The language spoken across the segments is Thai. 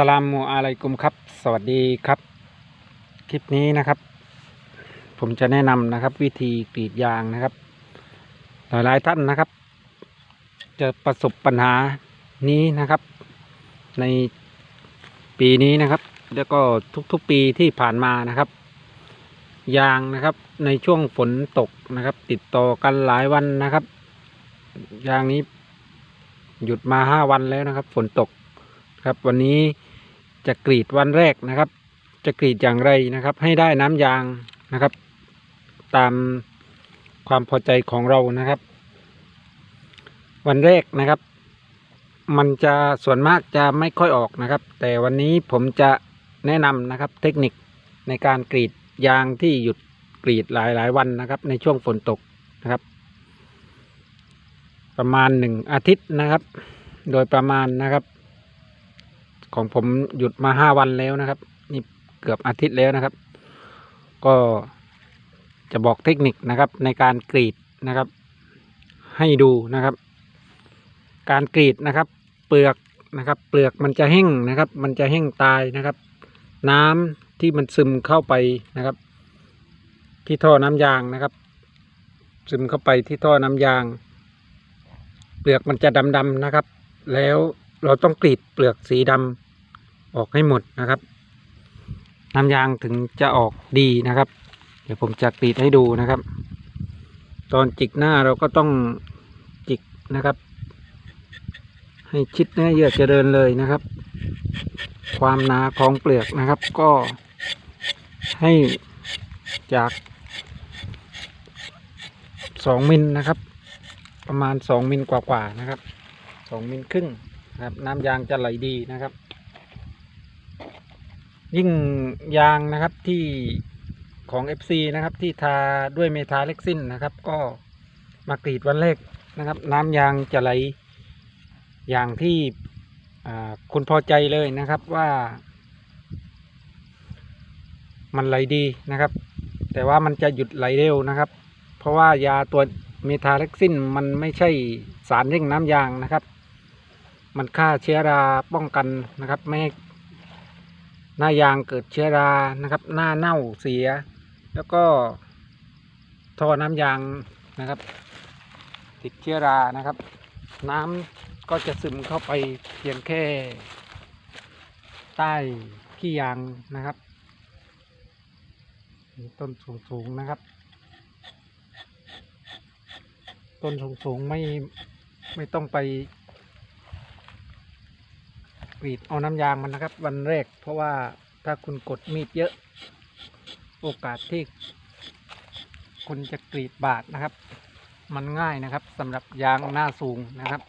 สลามุอะลัยกุมครับ สวัสดีครับ คลิปนี้นะครับ ผมจะแนะนำนะครับ วิธีกรีดยางนะครับ หลายๆท่านนะครับ จะประสบปัญหานี้นะครับ ในปีนี้นะครับ แล้วก็ทุกๆปีที่ผ่านมานะครับ ยางนะครับ ในช่วงฝนตกนะครับ ติดต่อกันหลายวันนะครับ ยางนี้หยุดมาห้าวันแล้วนะครับ ฝนตกครับวันนี้ จะกรีดวันแรกนะครับ จะกรีดอย่างไรนะครับ ให้ได้น้ำยางนะครับ ตามความพอใจของเรานะครับ วันแรกนะครับ มันจะส่วนมากจะไม่ค่อยออกนะครับ แต่วันนี้ผมจะแนะนำนะครับ เทคนิคในการกรีดยางที่หยุดกรีดหลายหลายวันนะครับ ในช่วงฝนตกนะครับ ประมาณหนึ่งอาทิตย์นะครับ โดยประมาณนะครับ ของผมหยุดมาห้าวันแล้วนะครับ นี่เกือบอาทิตย์แล้วนะครับ ก็จะบอกเทคนิคนะครับในการกรีดนะครับ ให้ดูนะครับ การกรีดนะครับ เปลือกนะครับ เปลือกมันจะแห้งนะครับ มันจะแห้งตายนะครับ น้ำที่มันซึมเข้าไปนะครับ ที่ท่อน้ำยางนะครับ ซึมเข้าไปที่ท่อน้ำยาง เปลือกมันจะดำๆนะครับ แล้วเราต้องกรีดเปลือกสีดำ ออกให้หมดนะครับ น้ำยางถึงจะออกดีนะครับ เดี๋ยวผมจะกรีดให้ดูนะครับ ตอนจิกหน้าเราก็ต้องจิกนะครับ ให้ชิดเนื้อเยื่อเจริญเลยนะครับ ความหนาของเปลือกนะครับ ก็ให้จากสองมิลนะครับ ประมาณสองมิลกว่าๆนะครับสองมิลครึ่งนะครับ น้ำยางจะไหลดีนะครับ ยิ่งยางนะครับที่ของ FC นะครับที่ทาด้วยเมทาเล็กซินนะครับ ก็มากรีดวันแรกนะครับ น้ำยางจะไหลอย่างที่คุณพอใจเลยนะครับว่า มันไหลดีนะครับ แต่ว่ามันจะหยุดไหลเร็วนะครับ เพราะว่ายาตัวเมทาเล็กซินมันไม่ใช่สารเร่งน้ำยางนะครับ มันฆ่าเชื้อราป้องกันนะครับ ไม่ให้ หน้ายางเกิดเชื้อรานะครับ หน้าเน่าเสีย แล้วก็ท่อน้ำยางนะครับ ติดเชื้อรานะครับ น้ำก็จะซึมเข้าไปเพียงแค่ ใต้ขี้ยางนะครับต้นสูงๆนะครับ ต้นสูงๆไม่ไม่ต้องไป กรีดเอาน้ำยางมันนะครับ วันแรก เพราะว่าถ้าคุณกดมีดเยอะ โอกาสที่คุณจะกรีดบาดนะครับ มันง่ายนะครับสำหรับยางหน้าสูงนะครับ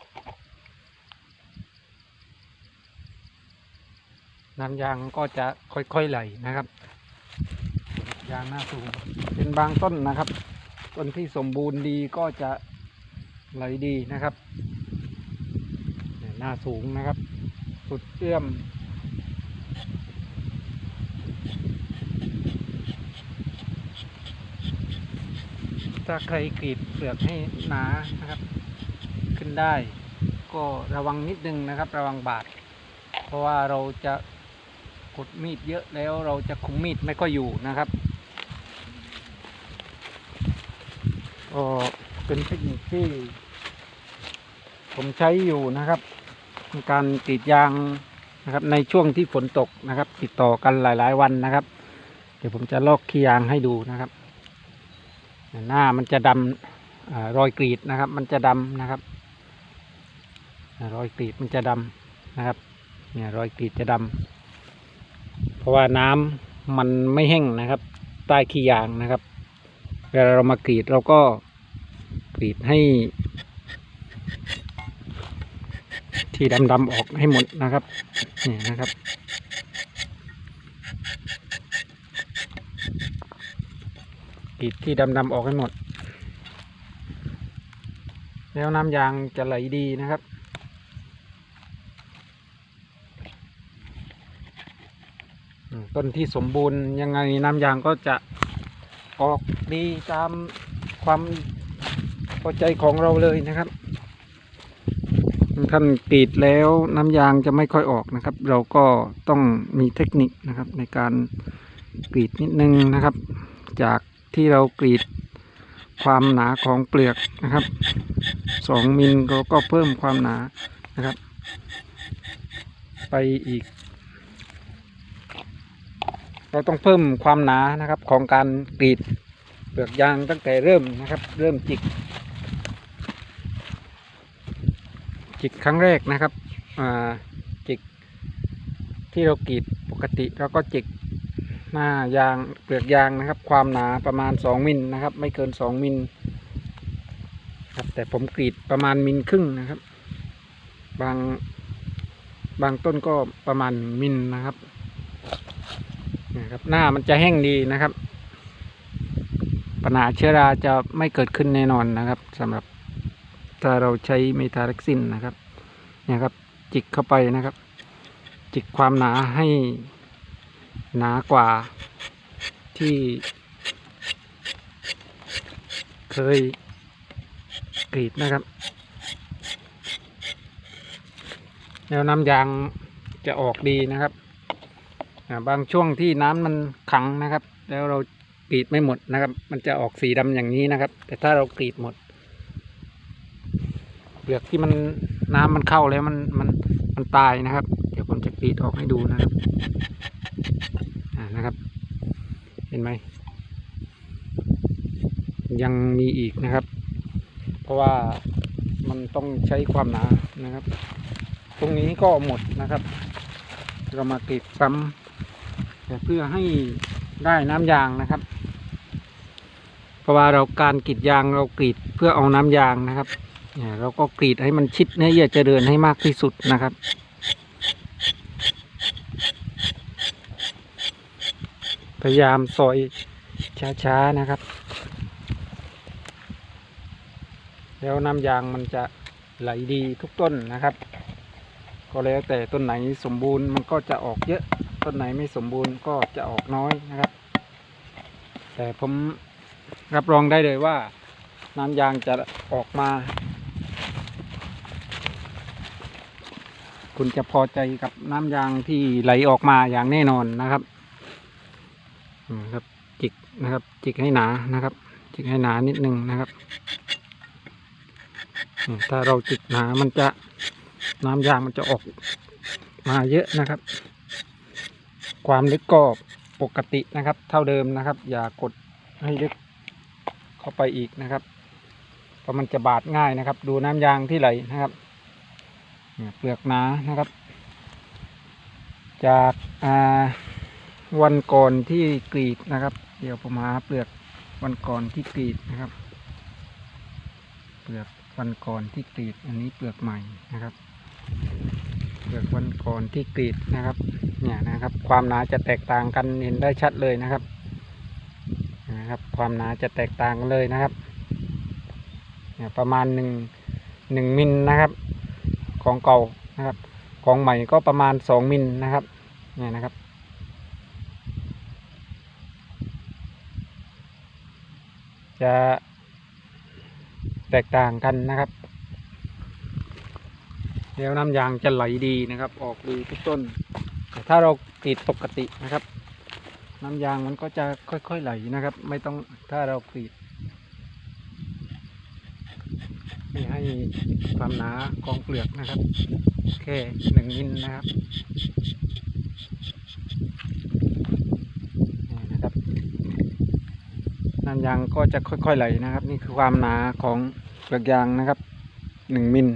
น้ำยางก็จะค่อยๆไหลนะครับ ยางหน้าสูง เป็นบางต้นนะครับ ต้นที่สมบูรณ์ดีก็จะไหลดีนะครับ หน้าสูงนะครับ สุดเอื้อม ถ้าใครกรีดเปลือกให้หนานะครับ ขึ้นได้ ก็ระวังนิดนึงนะครับ ระวังบาด เพราะว่าเราจะกดมีดเยอะแล้วเราจะคุมมีดไม่ค่อยู่นะครับก็เป็นเทคนิคที่ ผมใช้อยู่นะครับ การกรีดยางนะครับในช่วงที่ฝนตกนะครับ ติดต่อกันหลาย ๆ วันนะครับ เดี๋ยวผมจะลอกขี้ยางให้ดูนะครับ หน้ามันจะดำอรอยกรีดนะครับ มันจะดำนะครับรอยกรีดมันจะดำนะครับ เนี่ยรอยกรีดจะดำเพราะว่าน้ำมันไม่แห้งนะครับ ใต้ขี้ยางนะครับ เวลาเรามากรีดเราก็กรีดให้ ที่ดำๆออกให้หมดนะครับนี่นะครับ กีดที่ดำๆออกให้หมด แล้วน้ำยางจะไหลดีนะครับต้นที่สมบูรณ์ยังไงน้ำยางก็จะออกดีตามความพอใจของเราเลยนะครับ ท่านกรีดแล้วน้ำยางจะไม่ค่อยออกนะครับ เราก็ต้องมีเทคนิคนะครับ ในการกรีดนิดนึงนะครับ จากที่เรากรีดความหนาของเปลือกนะครับสองมิลเราก็เพิ่มความหนานะครับ ไปอีก เราต้องเพิ่มความหนานะครับของการกรีดเปลือกยางตั้งแต่เริ่มนะครับ เริ่มจิก จิกครั้งแรกนะครับจิกที่เรากรีดปกติเราก็จิกหน้ายางเปลือกยางนะครับ ความหนาประมาณ 2 มิลนะครับ ไม่เกิน 2 มิลครับแต่ผมกรีดประมาณมิลครึ่งนะครับ บางบางต้นก็ประมาณมิลนะครับนะครับ หน้ามันจะแห้งดีนะครับ ปัญหาเชื้อราจะไม่เกิดขึ้นแน่นอนนะครับสำหรับ ถ้าเราใช้เมทาเล็กซินนะครับเนี่ยครับจิกเข้าไปนะครับ จิกความหนาให้หนากว่าที่ เคยกรีดนะครับ แล้วน้ำยางจะออกดีนะครับบางช่วงที่น้ำมันขังนะครับ แล้วเรากรีดไม่หมดนะครับ มันจะออกสีดำอย่างนี้นะครับ แต่ถ้าเรากรีดหมด ลือกที่มันน้ำมันเข้าแล้วมันมันมันตายนะครับ เดี๋ยวผมจะกรีดออกให้ดูนะครับอ่านะครับ เห็นไหมยังมีอีกนะครับ เพราะว่ามันต้องใช้ความหนานะครับ ตรงนี้ก็หมดนะครับ เรามากรีดซ้ำแต่เพื่อให้ได้น้ำยางนะครับ เพราะว่าเราการกรีดยางเรากรีดเพื่อเอาน้ำยางนะครับ เราก็กรีดให้มันชิดเนื้อเยื่อเจริญให้มากที่สุดนะครับ พยายามซอยช้าๆนะครับ แล้วน้ำยางมันจะไหลดีทุกต้นนะครับ ก็แล้วแต่ต้นไหนสมบูรณ์มันก็จะออกเยอะ ต้นไหนไม่สมบูรณ์ก็จะออกน้อยนะครับ แต่ผมรับรองได้เลยว่าน้ำยางจะออกมา คุณจะพอใจกับน้ำยางที่ไหลออกมาอย่างแน่นอนนะครับอืมครับจิกนะครับ จิกให้หนานะครับ จิกให้หนานิดนึงนะครับถ้าเราจิกหนามันจะน้ำยางมันจะออกมาเยอะนะครับ ความลึกก็ปกตินะครับ เท่าเดิมนะครับ อย่ากดให้ลึกเข้าไปอีกนะครับเพราะมันจะบาดง่ายนะครับ ดูน้ำยางที่ไหลนะครับ เปลือกหนานะครับ จากาวันก่อนที่กรีดนะครับ เดี๋ยวผมหาเปลือกวันก่อนที่กรีดนะครับ เปลือกวันก่อนที่กรีด อันนี้เปลือกใหม่นะครับ เปลือกวันก่อนที่กรีดนะครับ เนี่ยนะครับ ความหนาจะแตกต่างกันเห็นได้ชัดเลยนะครับนะครับ ความหนาจะแตกต่างกันเลยนะครับ เนี่ยประมาณหนึ่งหนึ่งมิลนะครับ ของเก่านะครับ ของใหม่ก็ประมาณสองมิลนะครับเนี่ยนะครับ จะแตกต่างกันนะครับแล้วน้ำยางจะไหลดีนะครับ ออกดีทุกต้น แต่ถ้าเรากรีดปกตินะครับ น้ำยางมันก็จะค่อยๆไหลนะครับ ไม่ต้องถ้าเรากรีด ไม่ให้ความหนาของเปลือกนะครับแค่หนึ่งมิลนะครับนี่นะครับน้ำยางก็จะค่อยๆไหลนะครับ นี่คือความหนาของเปลือกยางนะครับหนึ่งมิล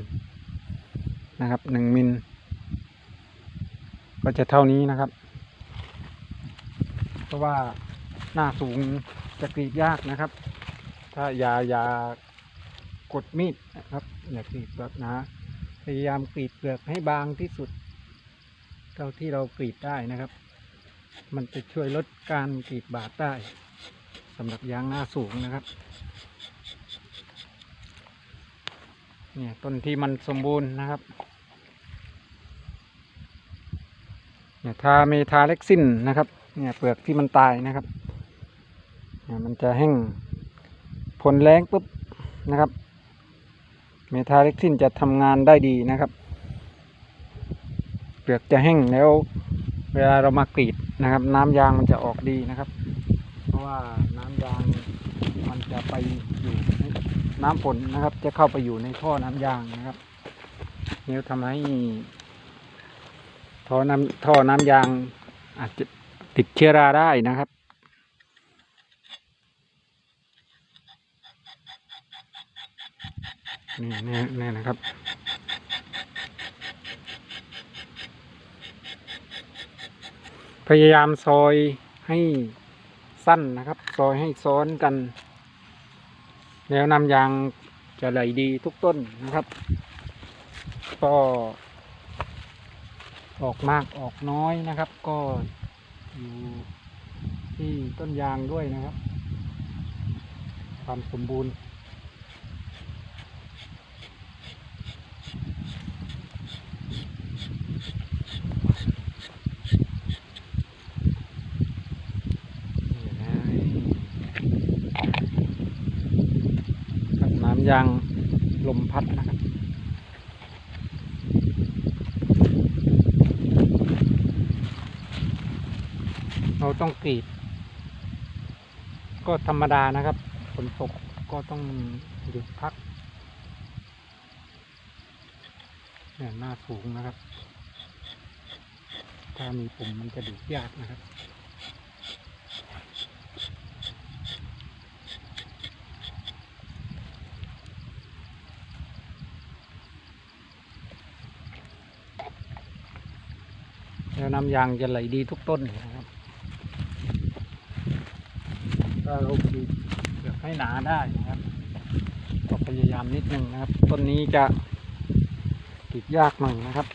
นะครับหนึ่งมิลก็จะเท่านี้นะครับ เพราะว่าหน้าสูงจะกรีดยากนะครับ ถ้าอยายา กดมีดนะครับอย่ากรีดเปลือกหนาพยายามกรีดเปลือกให้บางที่สุด เท่าที่เรากรีดได้นะครับ มันจะช่วยลดการกรีดบาดได้สำหรับยางหน้าสูงนะครับเนี่ยต้นที่มันสมบูรณ์นะครับเนี่ยทาเมทาเล็กซินนะครับเนี่ยเปลือกที่มันตายนะครับเนี่ยมันจะแห้งผลแรงปุ๊บนะครับ เมทาเล็กซินจะทำงานได้ดีนะครับ เปลือกจะแห้งแล้ว เวลาเรามากรีดนะครับ น้ำยางมันจะออกดีนะครับ เพราะว่าน้ำยางมันจะไปอยู่ในน้ำฝนนะครับ จะเข้าไปอยู่ในท่อน้ำยางนะครับนี่ทำให้ท่อน้ำท่อน้ำยางอาจจะติดเชื้อราได้นะครับ นี่นี่นี่นะครับพยายามซอยให้สั้นนะครับ ซอยให้ซ้อนกัน แล้วนำยางจะไหลดีทุกต้นนะครับ ก็ออกมากออกน้อยนะครับ ก็อยู่ที่ต้นยางด้วยนะครับ ความสมบูรณ์ นี่นะครับน้ำยางลมพัดนะครับเราต้องกรีด ก็ธรรมดานะครับฝนตกก็ต้องหยุดพักเนี่ยหน้าสูงนะครับ ถ้ามีปุ่มมันจะดูดยากนะครับ แล้วน้ำยางจะไหลดีทุกต้นนะครับถ้าเราขีดเกือกให้หนาได้นะครับก็พยายามนิดนึงนะครับ ต้นนี้จะขีดยากหน่อยนะครับ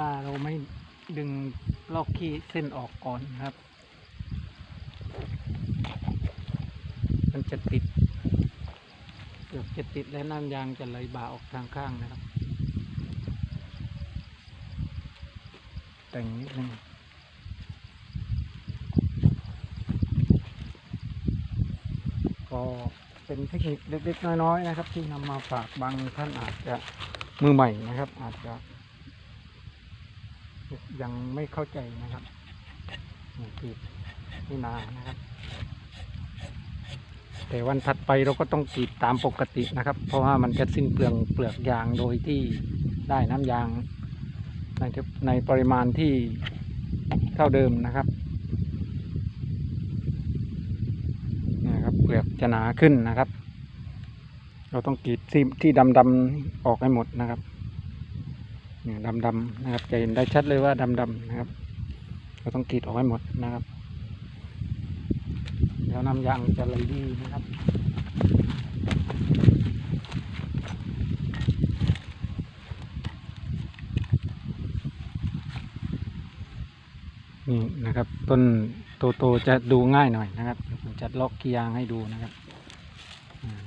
ถ้าเราไม่ดึง ลอกขี้เส้นออกก่อนนะครับ มันจะติด เกือบจะติดและน้ำยางจะไหลบ่าออกทางข้างนะครับ แต่งนิดนึงก็เป็นเทคนิคเล็กๆน้อยๆนะครับ ที่นำมาฝากบางท่านอาจจะมือใหม่นะครับ อาจจะ ยังไม่เข้าใจนะครับนี่คือนี่นานะครับ แต่วันถัดไปเราก็ต้องกรีดตามปกตินะครับ เพราะว่ามันจะสิ้นเปลืองเปลือกยางโดยที่ได้น้ำยางในในปริมาณที่เท่าเดิมนะครับนี่นะครับ เปลือกจะหนาขึ้นนะครับ เราต้องกรีดที่ที่ดำๆออกให้หมดนะครับ เนี่ยดำนะครับจะเห็นได้ชัดเลยว่าดำๆนะครับ เราต้องกรีดออกให้หมดนะครับแล้วน้ำยางจะไหลดีนะครับนี่นะครับต้นโตๆจะดูง่ายหน่อยนะครับเดี๋ยวผมจะลอกกียางให้ดูนะครับ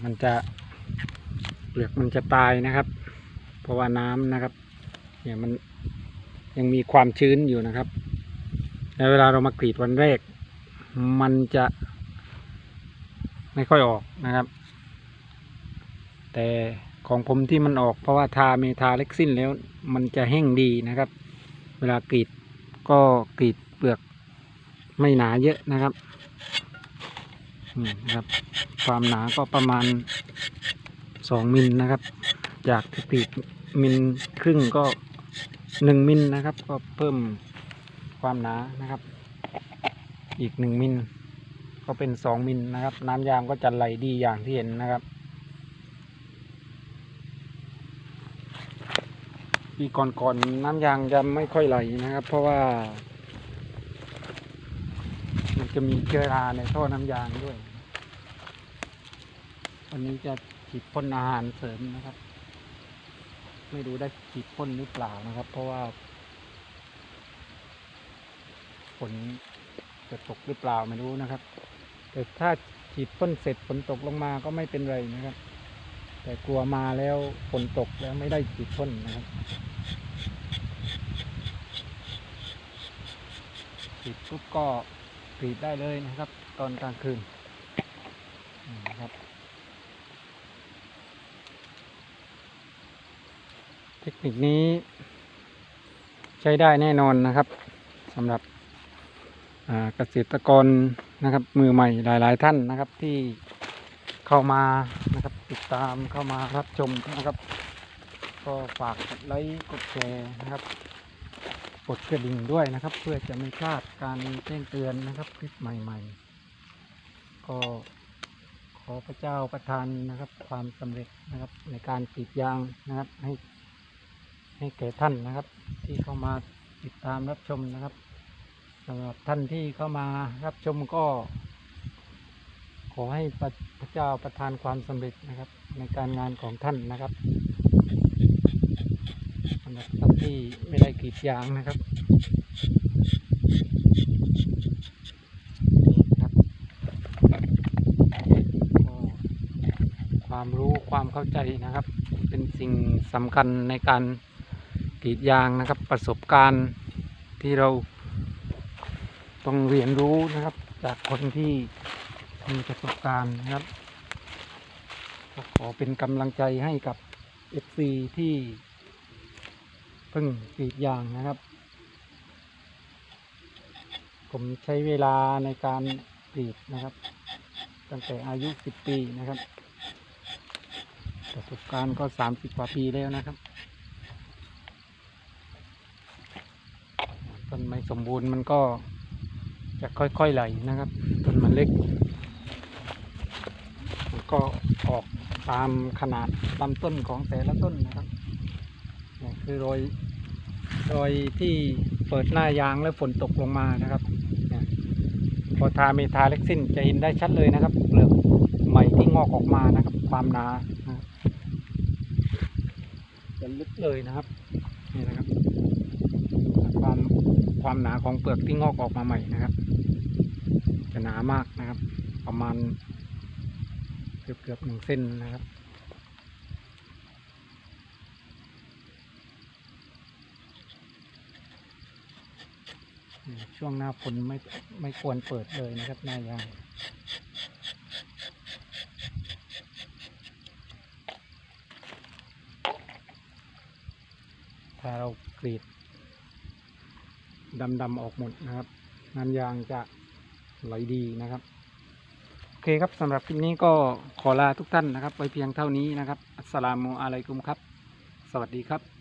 มันจะเปลือกมันจะตายนะครับ เพราะว่าน้ำนะครับ เนี่ยมันยังมีความชื้นอยู่นะครับแล้วเวลาเรามากรีดวันแรก มันจะไม่ค่อยออกนะครับ แต่ของผมที่มันออกเพราะว่าทาเมทาเล็กซินแล้วมันจะแห้งดีนะครับ เวลากรีดก็กรีดเปลือกไม่หนาเยอะนะครับนี่นะครับ ความหนาก็ประมาณสองมิลนะครับ จากกรีดมิลครึ่งก็ หนึ่งมิลนะครับ ก็เพิ่มความหนานะครับ อีกหนึ่งมิลก็เป็นสองมิลนะครับ น้ำยางก็จะไหลดีอย่างที่เห็นนะครับปีก่อนๆน้ำยางจะไม่ค่อยไหลนะครับ เพราะว่า มันจะมีเชื้อราในท่อน้ำยางด้วยวันนี้จะฉีดพ่นอาหารเสริมนะครับ ไม่รู้ได้ฉีดพ่นหรือเปล่านะครับ เพราะว่าฝนจะตกหรือเปล่าไม่รู้นะครับ แต่ถ้าฉีดพ่นเสร็จฝนตกลงมาก็ไม่เป็นไรนะครับ แต่กลัวมาแล้วฝนตกแล้วไม่ได้ฉีดพ่นนะครับฉีดปุ๊บก็กรีดได้เลยนะครับ ตอนกลางคืนนะครับ เทคนิคนี้ ใช้ได้แน่นอนนะครับสำหรับเกษตรกรนะครับ มือใหม่หลาย ๆ ท่านนะครับที่เข้ามานะครับติดตามเข้ามารับชมนะครับ ก็ฝากกดไลค์กดแชร์นะครับกดกระดิ่งด้วยนะครับ เพื่อจะไม่พลาดการแจ้งเตือนนะครับคลิปใหม่ ๆ ก็ขอพระเจ้าประทานนะครับ ความสำเร็จนะครับในการกรีดยางนะครับให้ ให้แก่ท่านนะครับ ที่เข้ามาติดตามรับชมนะครับสำหรับท่านที่เข้ามารับชมก็ ขอให้พระพระเจ้าประทานความสำเร็จนะครับ ในการงานของท่านนะครับสำหรับท่านที่ไม่ได้กรีดยางนะครับความรู้ความเข้าใจนะครับ เป็นสิ่งสำคัญในการ กรีดยางนะครับประสบการณ์ที่เราต้องเรียนรู้นะครับ จากคนที่มีประสบการณ์นะครับก็ขอเป็นกำลังใจให้กับ FC ที่เพิ่งกรีดยางนะครับ ผมใช้เวลาในการกรีดนะครับ ตั้งแต่อายุ 10 ปีนะครับ ประสบการณ์ก็ 30 กว่าปีแล้วนะครับ นไม้สมบูรณ์มันก็จะค่อยๆไหลนะครับต้นมันเล็กมันก็ออกตามขนาดลำต้นของแต่ละต้นนะครับนี่คือรอยรอยที่เปิดหน้ายางแล้วฝนตกลงมานะครับพอทาเมทาเล็กซินจะเห็นได้ชัดเลยนะครับเปลือกใหม่ที่งอกออกมานะครับ ความหนาจะลึกเลยนะครับนี่นะครับ ความ ความหนาของเปลือกที่งอกออกมาใหม่นะครับ จะหนามากนะครับ ประมาณเกือบเกือบหนึ่งเส้นนะครับ ช่วงหน้าฝนไม่ไม่ควรเปิดเลยนะครับหน้ายางถ้าเรากรีด ดำๆออกหมดนะครับน้ำยางจะไหลดีนะครับ โอเคครับสำหรับคลิปนี้ก็ขอลาทุกท่านนะครับ ไว้เพียงเท่านี้นะครับ อัสสลามุอะลัยกุมครับ สวัสดีครับ